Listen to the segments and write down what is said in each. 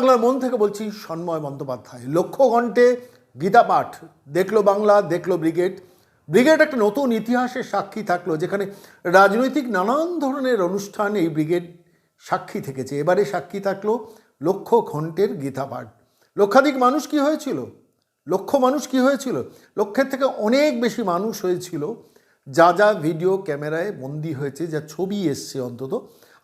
বাংলার মন থেকে বলছি সন্ময় বন্দ্যোপাধ্যায়। লক্ষ্য ঘন্টে গীতা পাঠ, দেখল বাংলা, দেখল ব্রিগেড। ব্রিগেড একটা নতুন ইতিহাসের সাক্ষী থাকল, যেখানে রাজনৈতিক নানান ধরনের অনুষ্ঠান এই ব্রিগেড সাক্ষী থেকেছে। এবারে সাক্ষী থাকল লক্ষ ঘন্টের গীতা পাঠ। লক্ষাধিক মানুষ কি হয়েছিল? লক্ষ মানুষ কি হয়েছিল? লক্ষের থেকে অনেক বেশি মানুষ হয়েছিল। যা যা ভিডিও ক্যামেরায় বন্দি হয়েছে, যা ছবি এসছে অন্তত।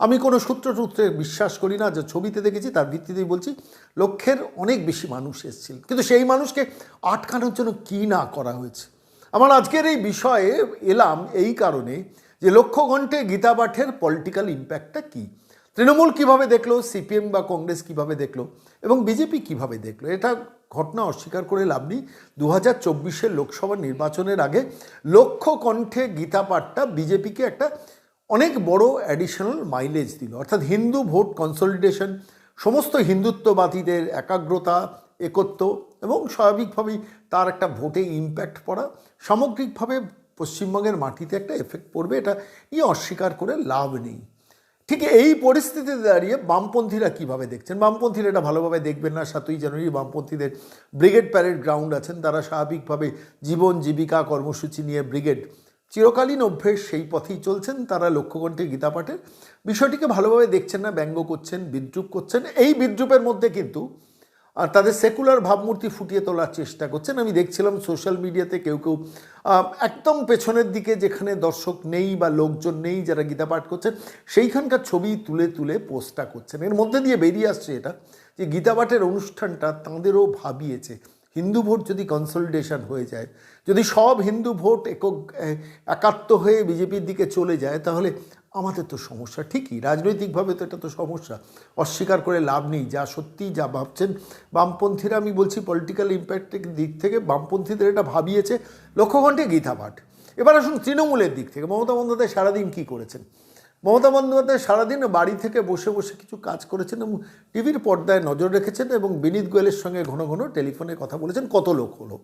আমি কোনো সূত্র টুত্রে বিশ্বাস করি না, যে ছবিতে দেখেছি, তার ভিত্তিতেই বলছি, লক্ষ্যের অনেক বেশি মানুষ এসেছিল। কিন্তু সেই মানুষকে আটকানোর জন্য কী না করা হয়েছে? আমার আজকের এই বিষয়ে এলাম এই কারণে যে লক্ষ্য ঘন্টে গীতা পাঠের পলিটিক্যাল ইম্প্যাক্টটা কী? তৃণমূল কীভাবে দেখল, সিপিএম বা কংগ্রেস কীভাবে দেখল, এবং বিজেপি কীভাবে দেখল? এটা ঘটনা অস্বীকার করে লাভ নেই। দু হাজার চব্বিশের লোকসভা নির্বাচনের আগে লক্ষ্য কণ্ঠে গীতা পাঠটা বিজেপিকে একটা অনেক বড় অ্যাডিশনাল মাইলেজ দিল। অর্থাৎ হিন্দু ভোট কনসলিডেশন সমস্ত হিন্দুত্ববাদীদের একাগ্রতা, একত্ব এবং স্বাভাবিকভাবেই তার একটা ভোটে ইম্প্যাক্ট পড়া, সামগ্রিকভাবে পশ্চিমবঙ্গের মাটিতে একটা এফেক্ট পড়বে, এটা নিয়ে অস্বীকার করে লাভ নেই। ঠিক এই পরিস্থিতিতে দাঁড়িয়ে বামপন্থীরা কীভাবে দেখছেন? বামপন্থীরা এটা ভালোভাবে দেখবেন না, সাতই জানুয়ারি বামপন্থীদের ব্রিগেড প্যারেড গ্রাউন্ড আছেন, তারা স্বাভাবিকভাবে জীবন জীবিকা কর্মসূচি নিয়ে ব্রিগেড চিরকালীন অভ্যেস সেই পথেই চলছেন তারা লক্ষ্যকণ্ঠে গীতা পাঠের। বিষয়টিকে ভালোভাবে দেখছেন না, ব্যঙ্গ করছেন, বিদ্রুপ করছেন। এই বিদ্রুপের মধ্যে কিন্তু তাদের সেকুলার ভাবমূর্তি ফুটিয়ে তোলার চেষ্টা করছেন। আমি দেখছিলাম সোশ্যাল মিডিয়াতে কেউ কেউ একদম পেছনের দিকে যেখানে দর্শক নেই বা লোকজন নেই যারা গীতা পাঠ করছেন, সেইখানকার ছবি তুলে তুলে পোস্টটা করছেন। এর মধ্যে দিয়ে বেরিয়ে আসছে এটা, যে গীতা পাঠের অনুষ্ঠানটা তাঁদেরও ভাবিয়েছে। হিন্দু ভোট যদি কনসলিডেশন হয়ে যায়, যদি সব হিন্দু ভোট একক একাত্ম হয়ে বিজেপির দিকে চলে যায়, তাহলে আমাদের তো সমস্যা ঠিকই। রাজনৈতিকভাবে তো এটা তো সমস্যা। অস্বীকার করে লাভ নেই। যা সত্যি, যা ভাবছেন বামপন্থীরা, আমি বলছি পলিটিক্যাল ইম্প্যাক্টের দিক থেকে বামপন্থীদের এটা ভাবিয়েছে লক্ষ্যঘণ্টে গীতা পাঠ। এবার আসুন তৃণমূলের দিক থেকে। মমতা বন্দ্যোপাধ্যায় সারাদিন কী করেছেন? মমতা বন্দ্যোপাধ্যায় সারাদিন বাড়ি থেকে বসে বসে কিছু কাজ করেছেন এবং টিভির পর্দায় নজর রেখেছেন এবং বিনীত গোয়েলের সঙ্গে ঘন ঘন টেলিফোনে কথা বলেছেন। কত লোক হলো?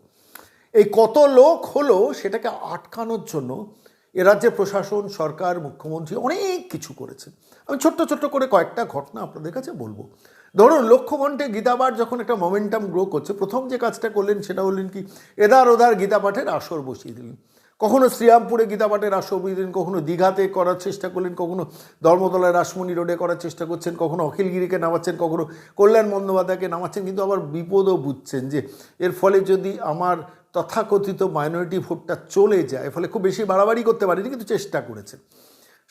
এই কত লোক হলো সেটাকে আটকানোর জন্য এ রাজ্যে প্রশাসন, সরকার, মুখ্যমন্ত্রী অনেক কিছু করেছেন আমি ছোট্ট ছোট্ট করে কয়েকটা ঘটনা আপনাদের কাছে বলব। ধরুন লক্ষ্যঘণ্টে গীতাপাঠ যখন একটা মোমেন্টাম গ্রো করছে, প্রথম যে কাজটা করলেন সেটা হলেন কি এদার ওদার গীতাপাঠের আসর বসিয়ে দিলেন। কখনো শ্রীরামপুরে গীতাপাঠের আসর বসিয়ে কখনো দীঘাতে করার চেষ্টা করলেন, কখনো ধর্মতলায় রাসমণি রোডে করার চেষ্টা করছেন, কখনো অখিলগিরিকে নামাচ্ছেন, কখনো কল্যাণ বন্দ্যোপাধ্যায়কে নামাচ্ছেন, কিন্তু আবার বিপদও বুঝছেন যে এর ফলে যদি আমার তথাকথিত মাইনরিটি ভোটটা চলে যায় ফলে খুব বেশি বাড়াবাড়ি করতে পারিনি, কিন্তু চেষ্টা করেছেন।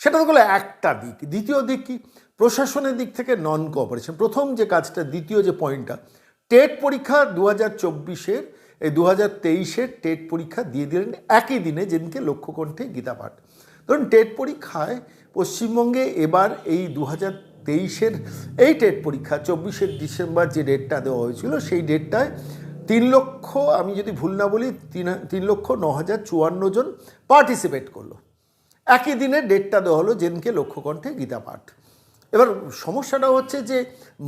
সেটা তো একটা দিক। দ্বিতীয় দিক কি? প্রশাসনের দিক থেকে নন কোঅপারেশন প্রথম যে কাজটা, দ্বিতীয় যে পয়েন্টটা টেট পরীক্ষা দু হাজার চব্বিশের এই দু হাজার তেইশের টেট পরীক্ষা দিয়ে দিলেন একই দিনে যেদিনকে লক্ষ্যকণ্ঠে গীতা পাঠ। ধরুন টেট পরীক্ষায় পশ্চিমবঙ্গে এবার এই দু হাজার তেইশের এই টেট পরীক্ষা, চব্বিশে ডিসেম্বর যে ডেটটা দেওয়া হয়েছিল, সেই ডেটটায় তিন লক্ষ, আমি যদি ভুল না বলি, তিন তিন লক্ষ ন হাজার চুয়ান্ন জন পার্টিসিপেট করল। একই দিনে ডেটটা দেওয়া হলো যেদিনকে লক্ষ্যকণ্ঠে গীতা পাঠ। এবার সমস্যাটা হচ্ছে যে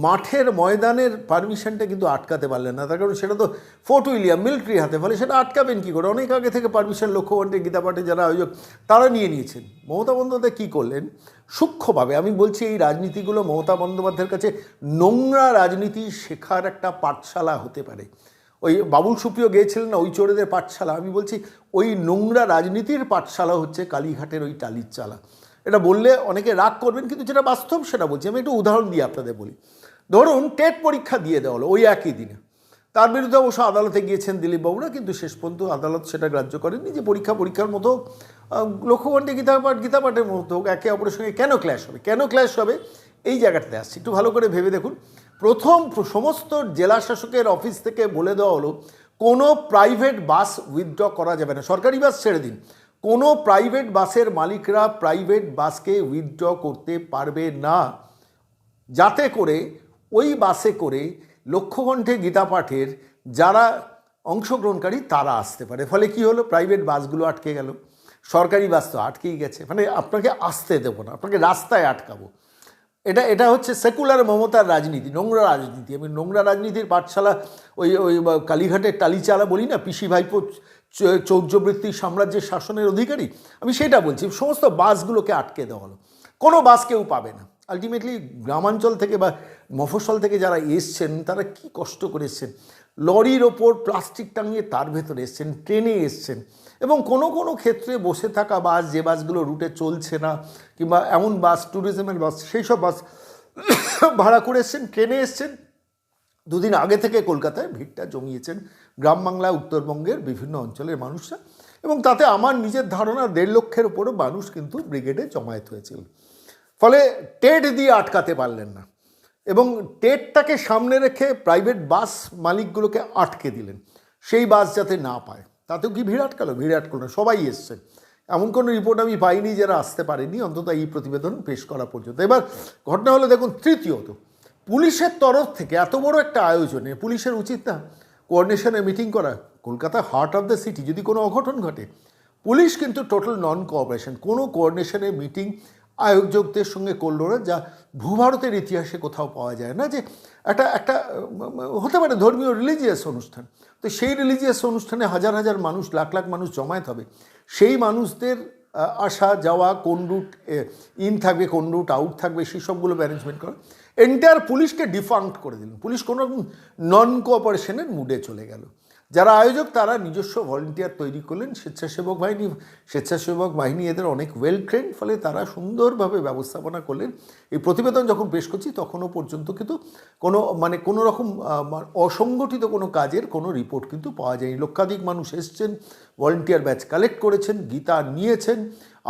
মাঠের ময়দানের পারমিশনটা কিন্তু আটকাতে পারলেন না। তার কারণ সেটা তো ফোর্ট উইলিয়াম, মিলিটারি হাতে, ফলে সেটা আটকাবেন কী করে? অনেক আগে থেকে পারমিশন লক্ষ্যকণ্ঠে গীতা পাঠে যারা আয়োজক, তারা নিয়ে নিয়েছেন। মমতা বন্দ্যোপাধ্যায় কী করলেন? সূক্ষ্মভাবে, আমি বলছি এই রাজনীতিগুলো মমতা বন্দ্যোপাধ্যায়ের কাছে নোংরা রাজনীতি শেখার একটা পাঠশালা হতে পারে। ওই বাবুল সুপ্রিয় গিয়েছিলেন না, ওই চোরেদের পাঠশালা। আমি বলছি ওই নোংরা রাজনীতির পাঠশালা হচ্ছে কালীঘাটের ওই টালির চালা। এটা বললে অনেকে রাগ করবেন কিন্তু যেটা বাস্তব সেটা বলছি। আমি একটু উদাহরণ দিয়ে আপনাদের বলি। ধরুন টেট পরীক্ষা দিয়ে দেওয়া হলো ওই একই দিনে। তার বিরুদ্ধে অবশ্য আদালতে গিয়েছেন দিলীপ বাবুরা কিন্তু শেষ পর্যন্ত আদালত সেটা গ্রাহ্য করেননি যে পরীক্ষা পরীক্ষার মতো আহ, লক্ষ্যকণ্ঠে গীতাপাঠ গীতাপাঠের মতো হোক একে অপরের সঙ্গে কেন ক্ল্যাশ হবে? কেন ক্ল্যাশ হবে? এই জায়গাটাতে আসছি। একটু ভালো করে ভেবে দেখুন। প্রথম সমস্ত জেলা শাসকের অফিস থেকে বলে দেওয়া হলো কোনো প্রাইভেট বাস উইথড্র করা যাবে না। সরকারি বাস ছেড়ে দিন। কোনো প্রাইভেট বাসের মালিকরা প্রাইভেট বাসকে উইথড্র করতে পারবে না। যাতে করে ওই বাসে করে লক্ষ্যকণ্ঠে গীতা পাঠের যারা অংশগ্রহণকারী তারা আসতে পারে। ফলে কি হলো? প্রাইভেট বাসগুলো আটকে গেল। সরকারি বাস তো আটকেই গেছে। মানে আপনাকে আসতে দেবো না, আপনাকে রাস্তায় আটকাবো। এটা এটা হচ্ছে সেকুলার মমতার রাজনীতি, নোংরা রাজনীতি। আমি নোংরা রাজনীতির পাঠশালা ওই ওই কালীঘাটের টালিচালা বলি না, পিসি ভাইপো চৌর্যবৃত্তি সাম্রাজ্যের শাসনের অধিকারী, আমি সেটা বলছি, সমস্ত বাসগুলোকে আটকে দেওয়া হলো। কোনো বাস কেউ পাবে না। আলটিমেটলি গ্রামাঞ্চল থেকে বা মফস্বল থেকে যারা এসছেন, তারা কি কষ্ট করে লরির ওপর প্লাস্টিক টাঙিয়ে তার ভেতরে এসছেন, ট্রেনে এসছেন। এবং কোনো কোনো ক্ষেত্রে বসে থাকা বাস, যে বাসগুলো রুটে চলছে না, কিংবা এমন বাস ট্যুরিজমের বাস, সেই সব বাস ভাড়া করে ট্রেনে এসছেন। দুদিন আগে থেকে কলকাতায় ভিড়টা জমিয়েছেন। গ্রাম বাংলা উত্তরবঙ্গের বিভিন্ন অঞ্চলের মানুষরা। এবং তাতে আমার নিজের ধারণা, দেড় লক্ষের উপরও মানুষ কিন্তু ব্রিগেডে জমায়েত হয়েছিল। ফলে টেট দিয়ে আটকাতে পারলেন না। এবং টেটটাকে সামনে রেখে প্রাইভেট বাস মালিকগুলোকে আটকে দিলেন। সেই বাস যাতে না পায়, তাতেও কি ভিড় আটকালো? ভিড় আটকালো না, সবাই এসছে এমন কোনো রিপোর্ট আমি পাইনি যারা আসতে পারেনি, অন্তত এই প্রতিবেদন পেশ করা পর্যন্ত। এবার ঘটনা হলো, দেখুন, তৃতীয়ত, পুলিশের তরফ থেকে এত বড় একটা আয়োজনে, পুলিশের উচিত না কোঅর্ডিনেশনে মিটিং করা। Kolkata heart of the city যদি কোনো অঘটন ঘটে, পুলিশ কিন্তু টোটাল নন কোঅপারেশন কোনো কোঅর্ডিনেশনে মিটিং আয়োজকদের সঙ্গে করল না, যা ভূভারতের ইতিহাসে কোথাও পাওয়া যায় না। যে একটা একটা হতে পারে ধর্মীয় রিলিজিয়াস অনুষ্ঠান। তো সেই রিলিজিয়াস অনুষ্ঠানে হাজার হাজার মানুষ, লাখ লাখ মানুষ জমায়েত হবে। সেই মানুষদের আসা, যাওয়া, কোন রুট ইন থাকবে, কোন রুট আউট থাকবে, সেই সবগুলো ম্যানেজমেন্ট করা। এন্টায়ার পুলিশকে ডিফাঙ্ক্ট করে দিলেন পুলিশ কোনো রকম নন কোঅপারেশনের মুডে চলে গেল। যারা আয়োজক, তারা নিজস্ব ভলেন্টিয়ার তৈরি করলেন। স্বেচ্ছাসেবক বাহিনী স্বেচ্ছাসেবক বাহিনী এদের অনেক ওয়েল ট্রেন ফলে তারা সুন্দরভাবে ব্যবস্থাপনা করলেন। এই প্রতিবেদন যখন পেশ করছি, তখনও পর্যন্ত কিন্তু কোনো মানে কোনো রকম অসংগঠিত কোনো কাজের কোনো রিপোর্ট কিন্তু পাওয়া যায়নি। লক্ষাধিক মানুষ এসছেন ভলেন্টিয়ার ব্যাচ কালেক্ট করেছেন, গীতা নিয়েছেন,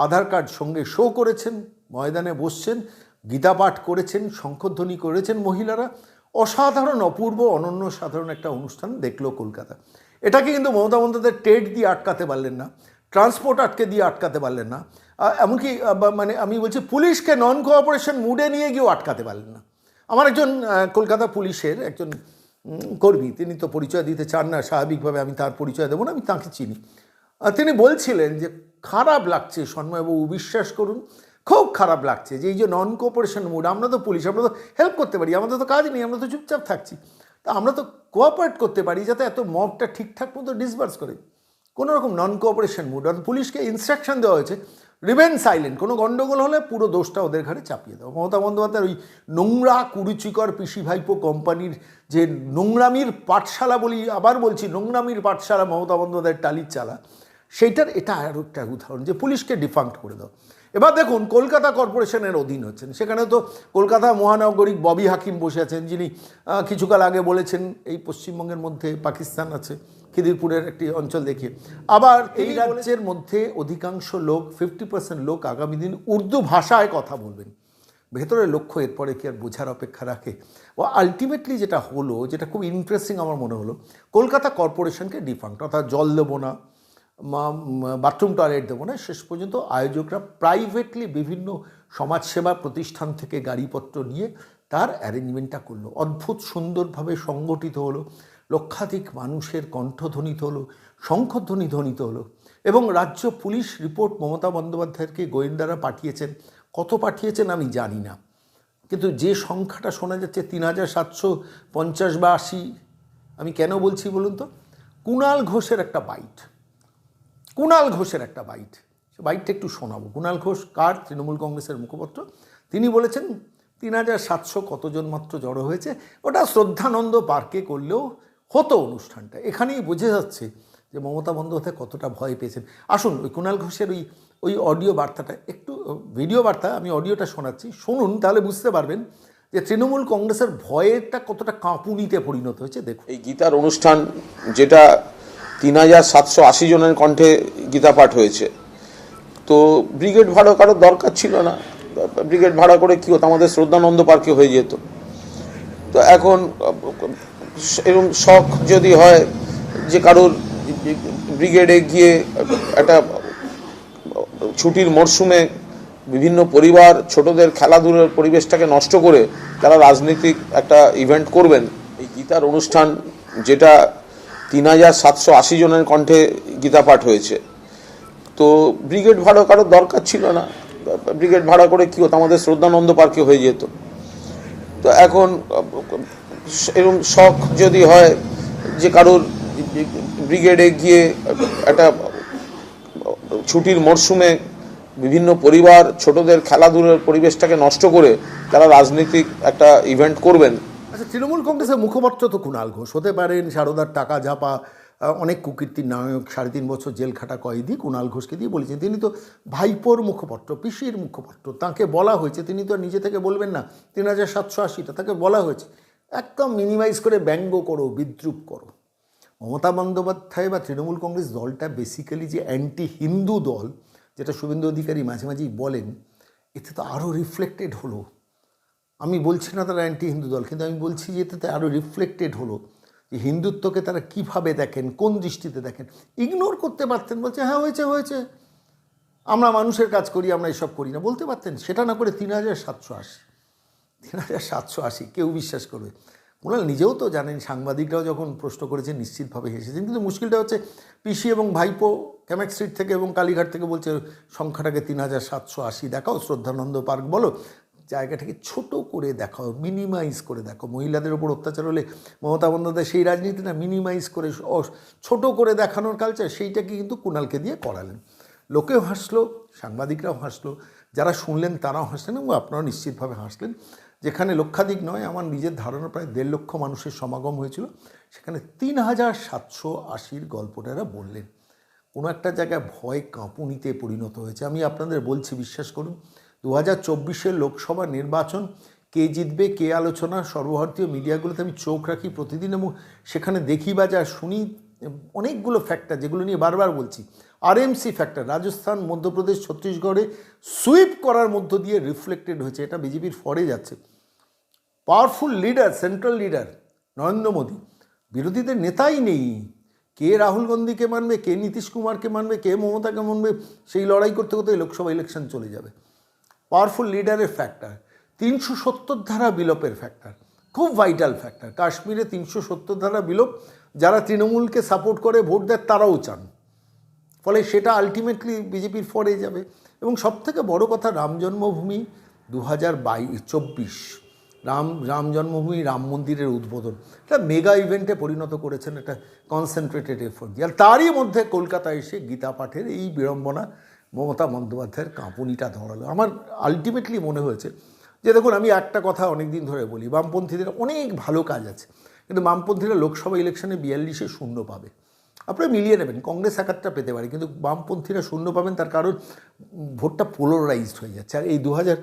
আধার কার্ড সঙ্গে শো করেছেন, ময়দানে বসছেন। গীতা পাঠ করেছেন, শঙ্খধ্বনি করেছেন মহিলারা। অসাধারণ, অপূর্ব, অনন্য, সাধারণ একটা অনুষ্ঠান দেখল কলকাতা। এটাকে কিন্তু মমতা বন্দ্যোপাধ্যায় টেট দিয়ে আটকাতে পারলেন না, ট্রান্সপোর্ট আটকে দিয়ে আটকাতে পারলেন না এমনকি মানে আমি বলছি পুলিশকে নন কোঅপারেশন মুডে নিয়ে গিয়েও আটকাতে পারলেন না। আমার একজন কলকাতা পুলিশের একজন কর্মী, তিনি তো পরিচয় দিতে চান না, স্বাভাবিকভাবে আমি তার পরিচয় দেবো না, আমি তাঁকে চিনি। তিনি বলছিলেন যে, খারাপ লাগছে সন্ময়বাবু, বিশ্বাস করুন খুব খারাপ লাগছে যে এই যে নন কোঅপারেশন মুড আমরা তো পুলিশ আমরা তো হেল্প করতে পারি, আমাদের তো কাজ নেই, আমরা তো চুপচাপ থাকছি। তা আমরা তো কোঅপারেট করতে পারি যাতে এত মবটা ঠিকঠাক মতো ডিসবার্স করে। কোনো রকম নন কোঅপারেশন মুড অর্থাৎ পুলিশকে ইনস্ট্রাকশন দেওয়া হয়েছে রিভেন সাইলেন্ট কোনো গণ্ডগোল হলে পুরো দোষটা ওদের ঘাড়ে চাপিয়ে দেওয়া মমতা বন্দ্যোপাধ্যায়ের ওই নোংরা কুরুচিকর পিসি ভাইপো কোম্পানির যে নোংরামির পাঠশালা বলি, আবার বলছি নোংরামির পাঠশালা মমতা বন্দ্যোপাধ্যায়ের টালির চালা সেইটার এটা আরও একটা উদাহরণ, যে পুলিশকে ডিফাঙ্ক্ট করে দাও। এবার দেখুন কলকাতা কর্পোরেশনের অধীন হচ্ছেন। সেখানে তো কলকাতা মহানগরিক ববি হাকিম বসে আছেন যিনি কিছুকাল আগে বলেছেন এই পশ্চিমবঙ্গের মধ্যে পাকিস্তান আছে খিদিরপুরের একটি অঞ্চল দেখিয়ে আবার এই রাজ্যের মধ্যে অধিকাংশ লোক ফিফটি পার্সেন্ট লোক আগামী দিন উর্দু ভাষায় কথা বলবেন। ভেতরের লক্ষ্য এরপরে কি আর বোঝার অপেক্ষা রাখে? ও আলটিমেটলি যেটা হলো যেটা খুব ইন্টারেস্টিং আমার মনে হলো কলকাতা কর্পোরেশনকে ডিফাঙ্ক্ট অর্থাৎ জল দেবো না বাথরুম টয়লেট দেবো না, শেষ পর্যন্ত আয়োজকরা প্রাইভেটলি বিভিন্ন সমাজসেবা প্রতিষ্ঠান থেকে গাড়িপত্র নিয়ে তার অ্যারেঞ্জমেন্টটা করল। অদ্ভুত সুন্দরভাবে সংগঠিত হলো, লক্ষাধিক মানুষের কণ্ঠধ্বনিত হলো শঙ্খধ্বনি ধ্বনিত হলো এবং রাজ্য পুলিশ রিপোর্ট মমতা বন্দ্যোপাধ্যায়কে গোয়েন্দারা পাঠিয়েছেন। কত পাঠিয়েছেন আমি জানি না। কিন্তু যে সংখ্যাটা শোনা যাচ্ছে তিন হাজার সাতশো পঞ্চাশ বা আশি, আমি কেন বলছি বলুন তো? কুণাল ঘোষের একটা বাইট কুণাল ঘোষের একটা বাইট। সে বাইটটা একটু শোনাবো। কুণাল ঘোষ কার? তৃণমূল কংগ্রেসের মুখপত্র। তিনি বলেছেন, তিন হাজার সাতশো কতজন মাত্র জড়ো হয়েছে? ওটা শ্রদ্ধানন্দ পার্কে করলেও হতো অনুষ্ঠানটা। এখানেই বোঝা যাচ্ছে যে মমতা বন্দ্যোপাধ্যায় কতটা ভয় পেয়েছেন। আসুন, ওই কুণাল ঘোষের ওই ওই অডিও বার্তাটা, একটু, ভিডিও বার্তা, আমি অডিওটা শোনাচ্ছি। শুনুন, তাহলে বুঝতে পারবেন যে তৃণমূল কংগ্রেসের ভয়েরটা কতটা কাঁপুনিতে পরিণত হয়েছে। দেখুন। এই গীতার অনুষ্ঠান যেটা তিন হাজার সাতশো আশি জনের কণ্ঠে গীতা পাঠ হয়েছে। তো ব্রিগেড ভাড়া কারও দরকার ছিল না। ব্রিগেড ভাড়া করে কি হতো? আমাদের শ্রদ্ধানন্দ পার্কে হয়ে যেত। তো এখন, এরকম শখ যদি হয় যে কারোর ব্রিগেডে গিয়ে একটা ছুটির মরশুমে বিভিন্ন পরিবার, ছোটদের খেলাধুলার পরিবেশটাকে নষ্ট করে তারা রাজনৈতিক একটা ইভেন্ট করবেন। এই গীতার অনুষ্ঠান যেটা তিন হাজার সাতশো আশি জনের কণ্ঠে গীতা পাঠ হয়েছে। তো ব্রিগেড ভাড়া কারোর দরকার ছিল না। ব্রিগেড ভাড়া করে কি হতো? আমাদের শ্রদ্ধানন্দ পার্কে হয়ে যেত। তো এখন, এরকম শখ যদি হয় যে কারোর ব্রিগেডে গিয়ে একটা ছুটির মরশুমে বিভিন্ন পরিবার, ছোটদের খেলাধুলার পরিবেশটাকে নষ্ট করে তারা রাজনৈতিক একটা ইভেন্ট করবেন তৃণমূল কংগ্রেসের মুখপাত্র তো কুণাল ঘোষ। হতে পারেন সারদার টাকা ঝাপা অনেক কুকীর্তির নায়ক, সাড়ে তিন বছর জেল খাটা কয়েদি কুণাল ঘোষকে দিয়ে বলেছেন তিনি তো ভাইপোর মুখপাত্র, পিসির মুখপাত্র। তাকে বলা হয়েছে, তিনি তো নিজে থেকে বলবেন না, তিন হাজার সাতশো আশিটা, তাকে বলা হয়েছে। একদম মিনিমাইজ করে ব্যঙ্গ করো, বিদ্রুপ করো। মমতা বন্দ্যোপাধ্যায় বা তৃণমূল কংগ্রেস দলটা বেসিক্যালি যে অ্যান্টি হিন্দু দল, যেটা শুভেন্দু অধিকারী মাঝে মাঝেই বলেন, এতে তো আরও রিফ্লেক্টেড হলো। আমি বলছি না তারা অ্যান্টি হিন্দু দল, কিন্তু আমি বলছি যে এটাতে আরও রিফ্লেক্টেড হলো যে হিন্দুত্বকে তারা কীভাবে দেখেন, কোন দৃষ্টিতে দেখেন। ইগনোর করতে পারতেন, বলছে হ্যাঁ হয়েছে হয়েছে। আমরা মানুষের কাজ করি, আমরা এসব করি না। বলতে পারতেন, সেটা না করে তিন হাজার সাতশো আশি, তিন হাজার সাতশো আশি, কেউ বিশ্বাস করবে। কুণাল নিজেও তো জানেন, সাংবাদিকরাও যখন প্রশ্ন করেছেন, নিশ্চিতভাবে হেসেছেন। কিন্তু মুশকিলটা হচ্ছে, পিসি এবং ভাইপো ক্যামেক স্ট্রিট থেকে এবং কালীঘাট থেকে বলছে, সংখ্যাটাকে তিন হাজার সাতশো আশি দেখাও, শ্রদ্ধানন্দ পার্ক বলো। জায়গাটাকে ছোট করে দেখাও মিনিমাইজ করে দেখো মহিলাদের ওপর অত্যাচার হলে মমতা বন্দ্যোপাধ্যায় সেই রাজনীতি না মিনিমাইজ করে ছোট করে দেখানোর কালচার সেইটাকে কিন্তু কুণালকে দিয়ে করালেন। লোকেও হাসলো, সাংবাদিকরাও হাসলো, যারা শুনলেন তারাও হাসলেন এবং আপনারাও নিশ্চিতভাবে হাসলেন। যেখানে লক্ষাধিক নয়, আমার নিজের ধারণা প্রায় দেড় লক্ষ মানুষের সমাগম হয়েছিল, সেখানে তিন হাজার সাতশো আশির গল্পটা এরা বললেন। কোনো একটা জায়গায় ভয় কাঁপুনিতে পরিণত হয়েছে। আমি আপনাদের বলছি, বিশ্বাস করুন দু হাজার চব্বিশের লোকসভা নির্বাচন, কে জিতবে, কে আলোচনা, সর্বভারতীয় মিডিয়াগুলোতে আমি চোখ রাখি প্রতিদিন এবং সেখানে দেখি বা যা শুনি, অনেকগুলো ফ্যাক্টর যেগুলো নিয়ে বারবার বলছি। আরএমসি ফ্যাক্টর রাজস্থান, মধ্যপ্রদেশ, ছত্তিশগড়ে সুইপ করার মধ্য দিয়ে রিফ্লেক্টেড হয়েছে। এটা বিজেপির ফরে যাচ্ছে। Powerful leader central leader Narendra Modi. বিরোধীদের নেতাই নেই। কে রাহুল গান্ধীকে মানবে, কে নীতিশ কুমারকে মানবে, কে মমতাকে মানবে, সেই লড়াই করতে করতে লোকসভা ইলেকশন চলে যাবে। পাওয়ারফুল লিডারের ফ্যাক্টর তিনশো সত্তর ধারা বিলোপের ফ্যাক্টর খুব ভাইটাল ফ্যাক্টর কাশ্মীরে তিনশো সত্তর ধারা বিলোপ, যারা তৃণমূলকে সাপোর্ট করে ভোট দেয়, তারাও চান। ফলে সেটা আলটিমেটলি বিজেপির ফরে যাবে। এবং সবথেকে বড় কথা, রাম জন্মভূমি দু হাজার চব্বিশ। রাম রাম জন্মভূমি রাম মন্দিরের উদ্বোধন। এটা মেগা ইভেন্টে পরিণত করেছেন একটা কনসেন্ট্রেটেড এফোর্ট দিয়ে। আর তারই মধ্যে কলকাতায় এসে গীতা পাঠের এই বিড়ম্বনা মমতা বন্দ্যোপাধ্যায়ের কাঁপুনিটা ধরালো। আমার আলটিমেটলি মনে হয়েছে যে দেখুন, আমি একটা কথা অনেক দিন ধরে বলি, বামপন্থীদের অনেক ভালো কাজ আছে, কিন্তু বামপন্থীরা লোকসভা ইলেকশনে বিয়াল্লিশে শূন্য পাবে। আপনারা মিলিয়ে নেবেন, কংগ্রেস এক একটা পেতে পারে, কিন্তু বামপন্থীরা শূন্য পাবেন, তার কারণ ভোটটা পোলারাইজড হয়ে যাচ্ছে। আর এই দু হাজার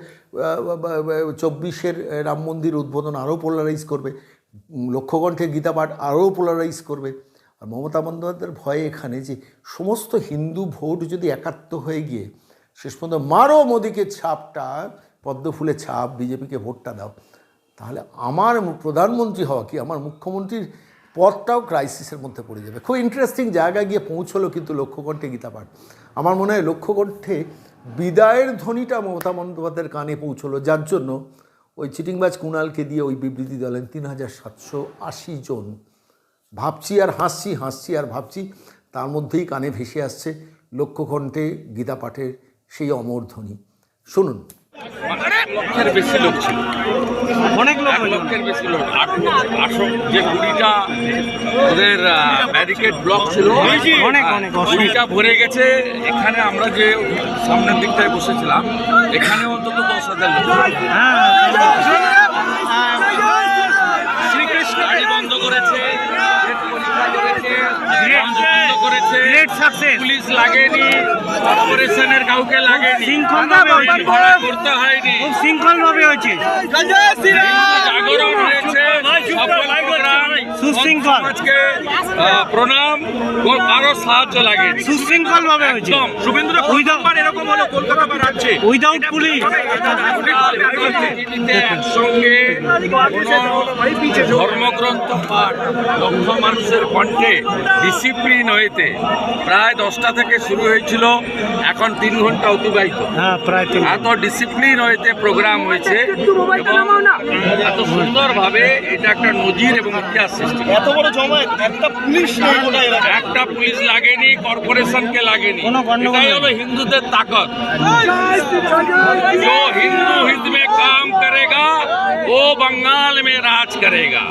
চব্বিশের রাম মন্দির উদ্বোধন আরও পোলারাইজ করবে লক্ষ্যকণ্ঠের গীতা পাঠ আরও পোলারাইজ করবে। আর মমতা বন্দ্যোপাধ্যায়ের ভয়ে এখানে যে সমস্ত হিন্দু ভোট যদি একাত্ম হয়ে গিয়ে শেষ পর্যন্ত মারো মোদিকে ছাপটা, পদ্ম ফুলে ছাপ, বিজেপিকে ভোটটা দাও, তাহলে আমার প্রধানমন্ত্রী হওয়া কি, আমার মুখ্যমন্ত্রীর পদটাও ক্রাইসিসের মধ্যে পড়ে যাবে। খুব ইন্টারেস্টিং জায়গায় গিয়ে পৌঁছলো কিন্তু লক্ষ্যকণ্ঠে গীতাপাঠ আমার মনে হয় লক্ষ্যকণ্ঠে বিদায়ের ধ্বনিটা মমতা বন্দ্যোপাধ্যায়ের কানে পৌঁছলো, যার জন্য ওই চিটিংবাজ কুণালকে দিয়ে ওই বিবৃতি দিলেন, তিন হাজার সাতশো আশি জন ভাবছি আর হাসছি হাসছি আর ভাবছি তার মধ্যেই কানে ভেসে আসছে লক্ষ্যকণ্ঠে গীতা পাঠের সেই অমর ধ্বনি। শুনুন। লক্ষের বেশি লোক ছিল। অনেক লোক লক্ষের বেশি লোক। যে কুড়িটা ওদের ব্যারিকেড ব্লক ছিল অনেক, অনেক, কুড়িটা ভরে গেছে। এখানে আমরা যে সামনের দিকটায় বসেছিলাম এখানে অন্তত দশ হাজার লোক গাড়ি বন্ধ করেছে। করেছে। পুলিশ লাগেনি কর্পোরেশনের কাউকে লাগেনি। শৃঙ্খলভাবে হয়েছে। করতে হয়নি। খুব জাগরণ সুশৃঙ্খল। সমাজকে প্রণাম কারও সাহায্য লাগে। সুশৃঙ্খল ভাবে হয়েছে শুভেন্দ্র প্রথমবার এরকম হলো কলকাতা বা রাজ্যে। উইদাউট পুলিশ একসঙ্গে ধর্মগ্রন্থ পাঠ লক্ষ মানুষের কণ্ঠে ডিসিপ্লিন হইতে প্রায় দশটা থেকে শুরু হয়েছিল এখন তিন ঘণ্টা অতিবাহিত। হ্যাঁ প্রায় এত ডিসিপ্লিন হয়েছে প্রোগ্রাম হয়েছে এবং এত সুন্দরভাবে এটা একটা নজির এবং ইতিহাস সৃষ্টি এত বড় জমায়েত একটা পুলিশ নেই গোটা এলাকায়। একটা পুলিশ লাগেনি কর্পোরেশনকে লাগেনি কোনো গন্ডগোল এটাই নেই। হলো হিন্দুদের তাকত जो हिंदू हित में काम करेगा वो बंगाल में राज करेगा